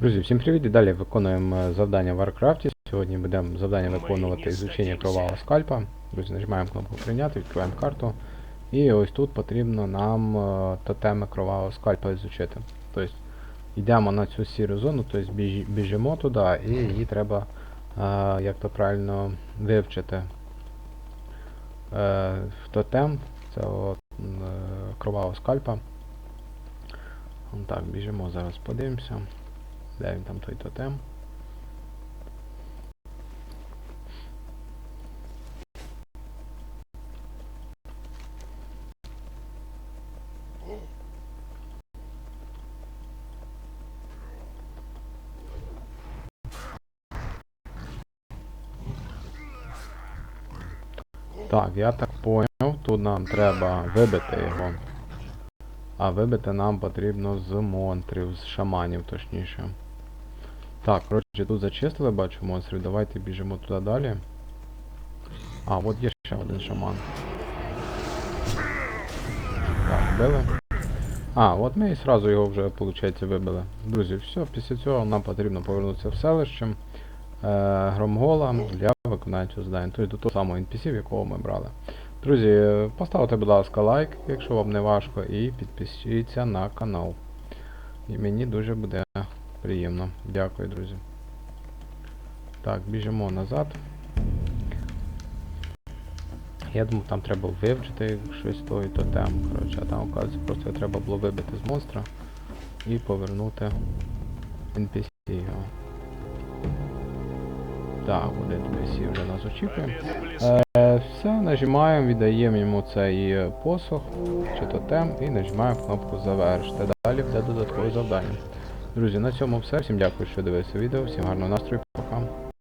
Друзі, всім привіт! І далі виконуємо е, завдання в Варкрафті. Сьогодні будемо завдання виконувати ізучення кровавого скальпа. Друзі, нажимаємо кнопку прийняти, відкриваємо карту. І ось тут потрібно нам е, тотеми кровавого скальпа ізучити. Тобто йдемо на цю сіру зону, тобто біж- біжимо туди і її треба, е, як то правильно, вивчити. В тотем цього м, е, кровавого скальпа. Так, біжимо, зараз подивимося. Де він там той тотем? Так, я так поняв, тут нам треба вибити його. А вибити нам потрібно з монстрів, з шаманів точніше. Так, коротше, тут зачистили, бачу монстрів. Давайте біжимо туди далі. А, от є ще один шаман. Так, вбили. А, от ми і сразу його вже, виходить, вибили. Друзі, все, після цього нам потрібно повернутися в селище е, Громгола для виконання цього завдання. Тобто до того самого NPC, якого ми брали. Друзі, поставте, будь ласка, лайк, якщо вам не важко, і підпишіться на канал. І мені дуже буде приємно. Дякую, друзі. Так, біжимо назад. Я думав, там треба вивчити щось той тотем. Коротше, а там, оказується, просто треба було вибити з монстра і повернути NPC його. Так, один NPC вже нас очікує. Е, все, нажимаємо, віддаємо йому цей е, посох чи тотем і нажимаємо кнопку завершити. Далі буде додаткове завдання. Друзі, на цьому все. Всім дякую, що дивилися відео. Всім гарного настрою.